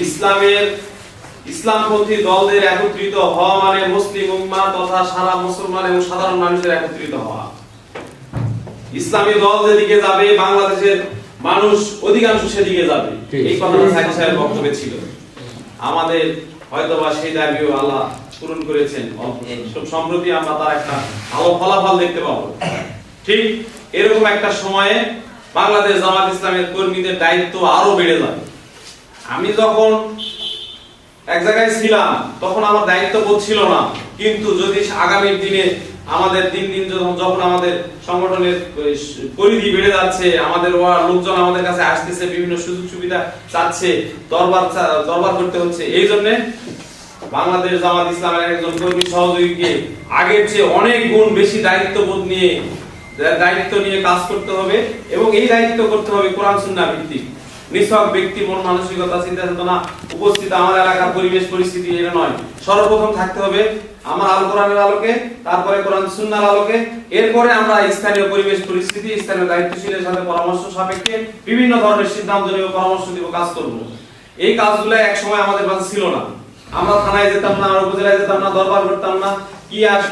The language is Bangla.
ইসলামের ইসলামপন্থী দলদের একত্রিত হওয়া মানে মুসলিম উম্মাহ তথা সারা মুসলমান এবং সাধারণ মানুষের একত্রিত হওয়া। ইসলামী দল যেদিকে যাবে বাংলাদেশের মানুষ অধিকাংশ সেদিকে যাবে। এই কথাটা সাইদ সাহেবের বক্তব্যে ছিল। আমাদের হয়তোবা সেই দাবিও আল্লাহ পূরণ করেছেন। সম্প্রতি আমরা তার একটা ভালো ফলাফল দেখতে পাবো। ঠিক এরকম একটা সময়ে বাংলাদেশ জামাত ইসলামের কর্মীদের দায়িত্ব আরও বেড়ে যাবে। আমি যখন এক জায়গায় ছিলাম, তখন আমার দায়িত্ব বোধ ছিল না। কিন্তু যদি আগামী দিনে আমাদের দিন দিন যখন আমাদের সংগঠনের পরিধি বেড়ে যাচ্ছে, আমাদের লোকজন আমাদের কাছে আসতেছে, বিভিন্ন সুযোগ সুবিধা চাচ্ছে, দরবার দরবার করতে হচ্ছে, এই জন্য বাংলাদেশ জামাত ইসলামের একজন কর্মী সহযোগীকে আগের চেয়ে অনেক গুণ বেশি দায়িত্ববোধ নিয়ে দায়িত্ব নিয়ে কাজ করতে হবে এবং এই দায়িত্ব করতে হবে কোরআন সুন্নাহ ভিত্তিক। নিছক ব্যক্তি মন মানসিকতা চিন্তা চেতনা উপস্থিত আমার এলাকার পরিবেশ, পরিস্থিতি, এটা নয়। সর্বপ্রথম থাকতে হবে আমার আল কোরআনের আলোকে, তারপরে কোরআন সুন্নাহর আলোকে। এরপরে আমরা স্থানীয় পরিবেশ, পরিস্থিতি, স্থানীয় দায়িত্বশীলের সাথে পরামর্শ সাপেক্ষে বিভিন্ন ধরনের সিদ্ধান্ত নিয়ে পরামর্শ দিব, কাজ করব। এই কাজগুলো এক সময় আমাদের কাছে ছিল না। আমরা থানায় যেতাম না আমরা উপজেলায় যেতাম না, দরবার করতাম না, কি আস